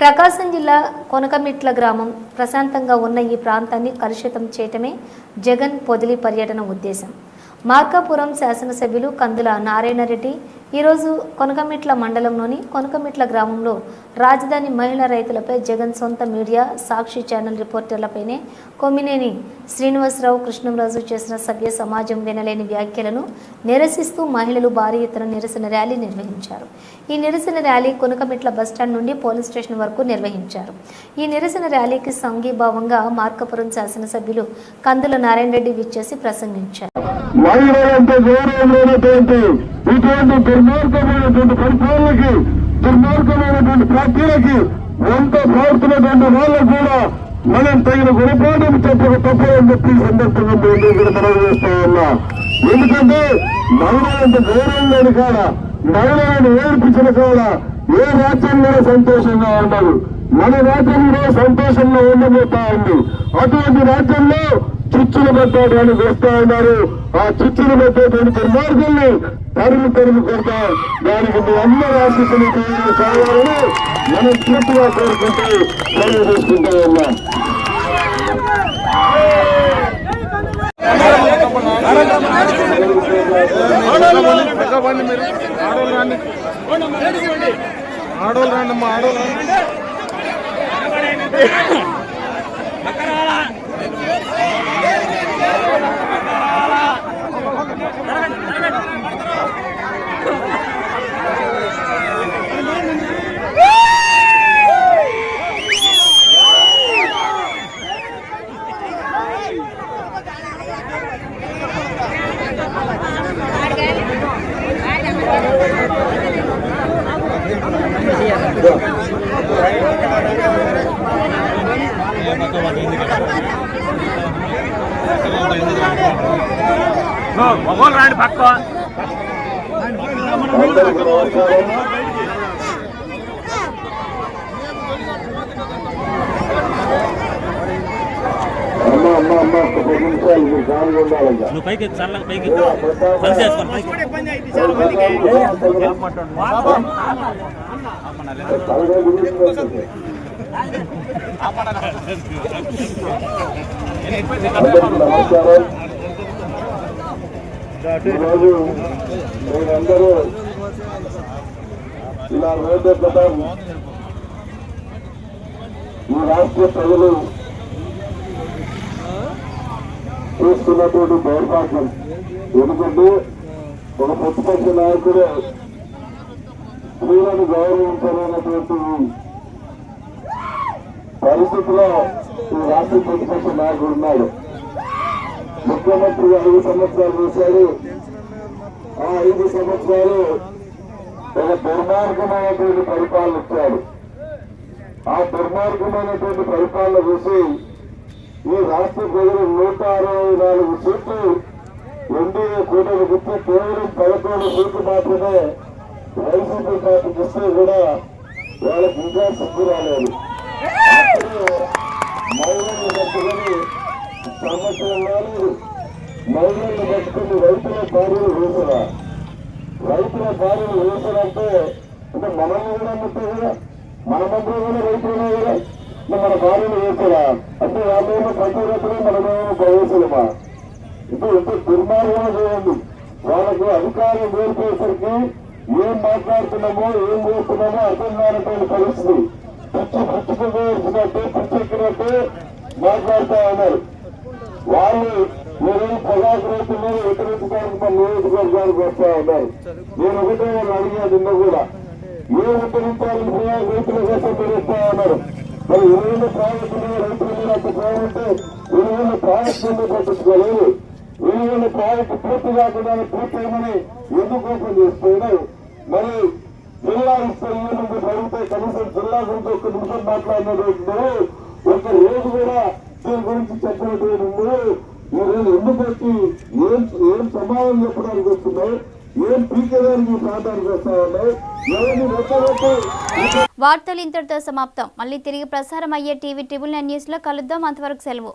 ప్రకాశం జిల్లా కొనకమిట్ల గ్రామం ప్రశాంతంగా ఉన్న ఈ ప్రాంతాన్ని కలుషితం చేయటమే జగన్ పొదిలి పర్యటన ఉద్దేశం. మార్కాపురం శాసనసభ్యులు కందుల నారాయణరెడ్డి ఈరోజు కొనకమిట్ల మండలంలోని కొనకమిట్ల గ్రామంలో రాజధాని మహిళా రైతులపై జగన్ సొంత మీడియా సాక్షి ఛానల్ రిపోర్టర్లపైనే కొమ్మినేని శ్రీనివాసరావు కృష్ణంరాజు చేసిన సభ్య సమాజం వినలేని వ్యాఖ్యలను నిరసిస్తూ మహిళలు భారీ ఎత్తున నిరసన ర్యాలీ నిర్వహించారు. ఈ నిరసన ర్యాలీ కొనకమిట్ల బస్టాండ్ నుండి పోలీస్ స్టేషన్ వరకు నిర్వహించారు. ఈ నిరసన ర్యాలీకి సంఘీభావంగా మార్కాపురం శాసనసభ్యులు కందుల నారాయణ రెడ్డి విచ్చేసి ప్రసంగించారు. మహిళలంటే గౌరవం లేనటువంటి ఇటువంటి దుర్మార్గమైనటువంటి పరిపాలనకి దుర్మార్గమైనటువంటి ప్రక్రియకి వంత పాడుతున్నటువంటి వాళ్ళకు కూడా మనం తగిన గుణపాఠం చెప్పక తప్పని చెప్పి సందర్భంగా ఇక్కడ మనం చేస్తా ఉన్నా. ఎందుకంటే మహిళలంటే గౌరవం లేని కాడ మహిళలను ఏడిపించిన కాడ ఏ రాజ్యంలో సంతోషంగా ఉండదు. మన రాజ్యంలో సంతోషంగా ఉండబోతా ఉంది. అటువంటి రాజ్యంలో చిచ్చులు పెట్టడానికి వస్తా ఉన్నారు. ఆ చిచ్చులు పెట్టేటువంటి దుర్మార్గుల్ని తరుగు తరుగు కొడతా దానికి మీ అందరి ఆశీస్సులు కావాలని మనం పూర్తిగా కోరుకుంటూ సెలవు తీసుకుంటా ఉన్నాం. ఆడోళ్ళు రాండి అమ్మా ఆడోళ్ళు Yeah. మీరు గాలిగా ఉండాలంట నువ్వు పైకి చల్లగా పైకి. పని చేసుకోండి పైకి అందరికీ నమస్కారం. ఈరోజు మీరందరూ ఇలా రోడ్డెక్కడం ఈ రాష్ట్ర ప్రజలు చూస్తున్నటువంటి దౌర్భాగ్యం ఎందుకంటే ఒక ప్రతిపక్ష నాయకుడు స్త్రీలను గౌరవించలేనటువంటి పరిస్థితిలో ఈ రాష్ట్ర ప్రతిపక్ష నాయకుడు ఉన్నాడు. ముఖ్యమంత్రి ఐదు సంవత్సరాలు చేశాడు ఆ ఐదు సంవత్సరాలు ఒక దుర్మార్గమైనటువంటి పరిపాలన ఇచ్చాడు ఆ దుర్మార్గమైనటువంటి పరిపాలన చూసి ఈ రాష్ట్ర ప్రజలు నూట అరవై నాలుగు సీట్లు ఎన్డీఏ కూటమి గుర్తు కేవలం పదకొండు సీట్లు మాత్రమే వైసీపీ పార్టీకి ఇస్తే కూడా వాళ్ళకి ఇంకా సిగ్గు రాలేదు. మహిళలు పట్టుకుని సంవత్సరం మహిళలు పట్టుకుని రైతుల భార్యలు వేసిన రైతుల భార్యలు వేసినంటే అంటే మనల్ని కూడా ముట్టే కదా? మన మధ్య కూడా రైతులే కదా? మన భార్యలు వేసారా అంటే వాళ్ళేమో ప్రతిరతులు మనమేమో ప్రవేశమా ఇప్పుడు ఎంత దుర్మార్గం చేయండి. వాళ్ళకు అధికారం నేర్పేసరికి ఏం మాట్లాడుతున్నామో ఏం చేస్తున్నామో అర్థం కానటువంటి పరిస్థితి. పిచ్చి పిచ్చుకు వేసినట్టు పిచ్చెక్కినట్టు మాట్లాడుతూ ఉన్నారు. వాళ్ళు మీరు ప్రజాగ్రహం మీద వ్యతిరేకించడానికి మన నియోజకవర్గానికి వస్తా ఉన్నారు? నేను ఒకటే వాళ్ళు అడిగాను నిన్న కూడా. ఏ ఉత్తరించాలని ప్రజాగ్రహతుల కోసం మీరు వస్తా ఉన్నారు? మరి ఎరువుల ప్రాజెక్టులు రైతుల మీద అంత ప్రేమ ఉంటే ఎరువుల ప్రాజెక్టులు పట్టించుకోలేదు? ఎరువుల ప్రాజెక్టు పూర్తి కాకుండా పూర్తయిందని ఎందుకు ఓపెన్ చేస్తున్నారు? మరి జిల్లా ఇస్తే ఈ నుండి జరిగితే కనీసం జిల్లా గురించి ఒక్క నిమిషం మాట్లాడినటువంటి ఒక రోజు కూడా దీని గురించి చెప్పినటువంటి ఈరోజు ఎందుకు వచ్చి ఏం ఏం సమాధానం చెప్పడానికి వస్తున్నాయి ఏం పీకేదానికి ఈ ప్రాంతానికి వస్తా ఉన్నాయి వార్తలు ఇంతటితో సమాప్తం. మళ్ళీ తిరిగి ప్రసారం అయ్యే టీవీ ట్రిబుల్ నైన్ న్యూస్లో కలుద్దాం. అంతవరకు సెలవు.